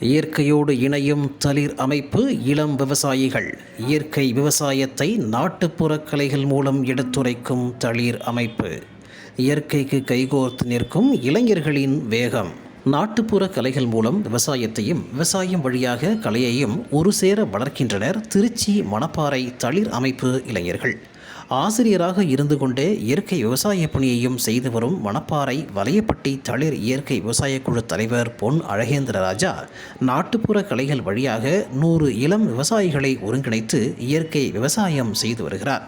இயற்கையோடு இணையும் தளிர் அமைப்பு இளம் விவசாயிகள். இயற்கை விவசாயத்தை நாட்டுப்புற கலைகள் மூலம் எடுத்துரைக்கும் தளிர் அமைப்பு. இயற்கைக்கு கைகோர்த்து நிற்கும் இளைஞர்களின் வேகம். நாட்டுப்புற கலைகள் மூலம் விவசாயத்தையும் விவசாயம் வழியாக கலையையும் ஒரு சேர வளர்க்கின்றனர் திருச்சி மணப்பாறை தளிர் அமைப்பு இளைஞர்கள். ஆசிரியராக இருந்து கொண்டே இயற்கை விவசாய பணியையும் செய்து வரும் மணப்பாறை வலையப்பட்டி தளிர் இயற்கை விவசாய குழு தலைவர் பொன் அழகேந்திர ராஜா நாட்டுப்புற கலைகள் வழியாக நூறு இளம் விவசாயிகளை ஒருங்கிணைத்து இயற்கை விவசாயம் செய்து வருகிறார்.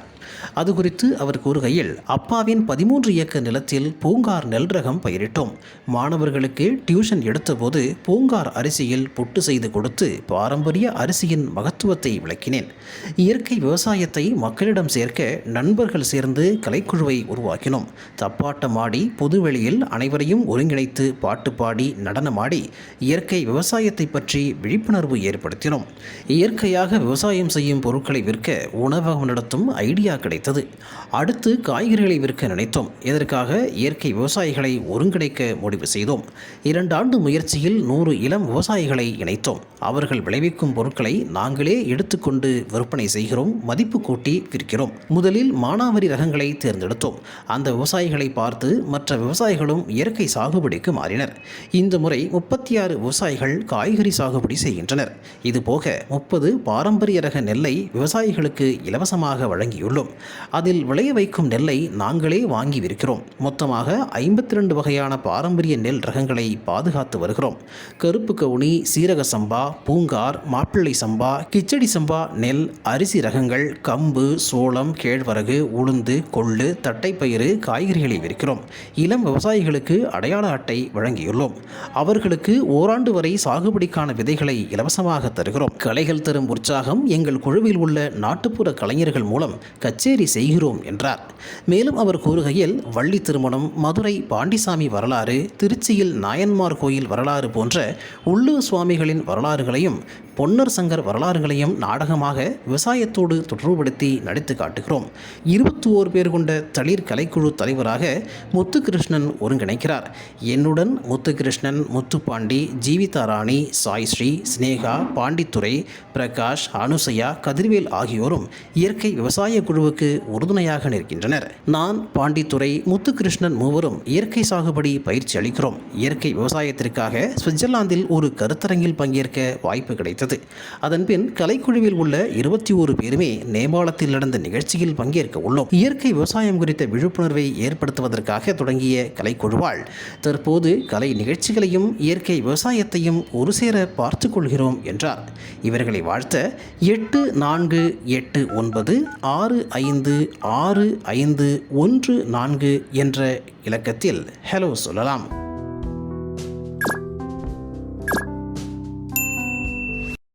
அது குறித்து அவர் கூறுகையில் அப்பாவின் பதிமூன்று ஏக்கர் நிலத்தில் பூங்கார் நெல் ரகம் பயிரிட்டோம். மாணவர்களுக்கு டியூஷன் எடுத்தபோது பூங்கார் அரிசியில் புட்டு செய்து கொடுத்து பாரம்பரிய அரிசியின் மகத்துவத்தை விளக்கினேன். இயற்கை விவசாயத்தை மக்களிடம் சேர்க்க நண்பர்கள் சேர்ந்து கலைக்குழுவை உருவாக்கினோம். தப்பாட்டமாடி பொதுவெளியில் அனைவரையும் ஒருங்கிணைத்து பாட்டு பாடி நடனமாடி இயற்கை விவசாயத்தை பற்றி விழிப்புணர்வு ஏற்படுத்தினோம். இயற்கையாக விவசாயம் செய்யும் பொருட்களை விற்க உணவகம் நடத்தும் ஐடியா ஐடியா கிடைத்தது. அடுத்து காய்கறிகளை விற்க நினைத்தோம். இதற்காக இயற்கை விவசாயிகளை ஒருங்கிணைக்க முடிவு செய்தோம். இரண்டு ஆண்டு முயற்சியில் நூறு இளம் விவசாயிகளை இணைத்தோம். அவர்கள் விளைவிக்கும் பொருட்களை நாங்களே எடுத்துக்கொண்டு விற்பனை செய்கிறோம். மதிப்பு கூட்டி விற்கிறோம். முதலில் மானாவரி ரகங்களை தேர்ந்தெடுத்தோம். அந்த விவசாயிகளை பார்த்து மற்ற விவசாயிகளும் இயற்கை சாகுபடிக்கு மாறினர். இந்த முறை முப்பத்தி ஆறு விவசாயிகள் காய்கறி சாகுபடி செய்கின்றனர். இதுபோக முப்பது பாரம்பரிய ரக நெல்லை விவசாயிகளுக்கு இலவசமாக வழங்கியுள்ளோம். அதில் விளைய வைக்கும் நெல்லை நாங்களே வாங்கி விற்கிறோம் மொத்தமாக ஐம்பத்தி ரெண்டு வகையான பாரம்பரிய நெல் ரகங்களை பாதுகாத்து வருகிறோம். கருப்பு கவுனி சீரக சம்பா பூங்கார் மாப்பிள்ளை சம்பா கிச்சடி சம்பா நெல் அரிசி ரகங்கள் கம்பு சோளம் கேழ்வரகு உளுந்து கொள்ளு தட்டைப்பயிறு காய்கறிகளை விற்கிறோம். இளம் விவசாயிகளுக்கு அடையாள அட்டை வழங்கியுள்ளோம். அவர்களுக்கு ஓராண்டு வரை சாகுபடிக்கான விதைகளை இலவசமாக தருகிறோம். கலைகள் தரும் உற்சாகம் எங்கள் குழுவில் உள்ள நாட்டுப்புற கலைஞர்கள் மூலம் கச்சேரி செய்கிறோம் என்றார். மேலும் அவர் கூறுகையில் வள்ளி திருமணம் மதுரை பாண்டிசாமி வரலாறு திருச்சியில் நாயன்மார் கோயில் வரலாறு போன்ற உள்ளூர் சுவாமிகளின் வரலாறுகளையும் பொன்னர் சங்கர் வரலாறுகளையும் நாடகமாக விவசாயத்தோடு தொடர்புபடுத்தி நடித்து காட்டுகிறோம். இருபத்தி ஓர் பேர் கொண்ட தளிர் கலைக்குழு தலைவராக முத்துகிருஷ்ணன் ஒருங்கிணைக்கிறார். என்னுடன் முத்துகிருஷ்ணன் முத்துப்பாண்டி ஜீவிதா ராணி சாய்ஸ்ரீ ஸ்னேகா பாண்டித்துரை பிரகாஷ் அனுசயா கதிர்வேல் ஆகியோரும் இயற்கை விவசாய குழு குழுவுக்கு உறுதுணையாக நிற்கின்றனர். நான் பாண்டித்துறை முத்துகிருஷ்ணன் மூவரும் இயற்கை சாகுபடி பயிற்சி அளிக்கிறோம். இயற்கை விவசாயத்திற்காக சுவிட்சர்லாந்தில் ஒரு கருத்தரங்கில் பங்கேற்க வாய்ப்பு கிடைத்தது. அதன்பின் கலைக்குழுவில் உள்ள இருபத்தி ஓரு பேருமே நேபாளத்தில் நடந்த நிகழ்ச்சியில் பங்கேற்க உள்ளோம். இயற்கை விவசாயம் குறித்த விழிப்புணர்வை ஏற்படுத்துவதற்காக தொடங்கிய கலைக்குழுவால் தற்போது கலை நிகழ்ச்சிகளையும் இயற்கை விவசாயத்தையும் ஒரு சேர பார்த்து கொள்கிறோம் என்றார். இவர்களை வாழ்த்த எட்டு நான்கு எட்டு ஒன்பது ஆறு ஐந்து ஆறு ஐந்து ஒன்று நான்கு என்ற இலக்கத்தில் ஹலோ சொல்லலாம்.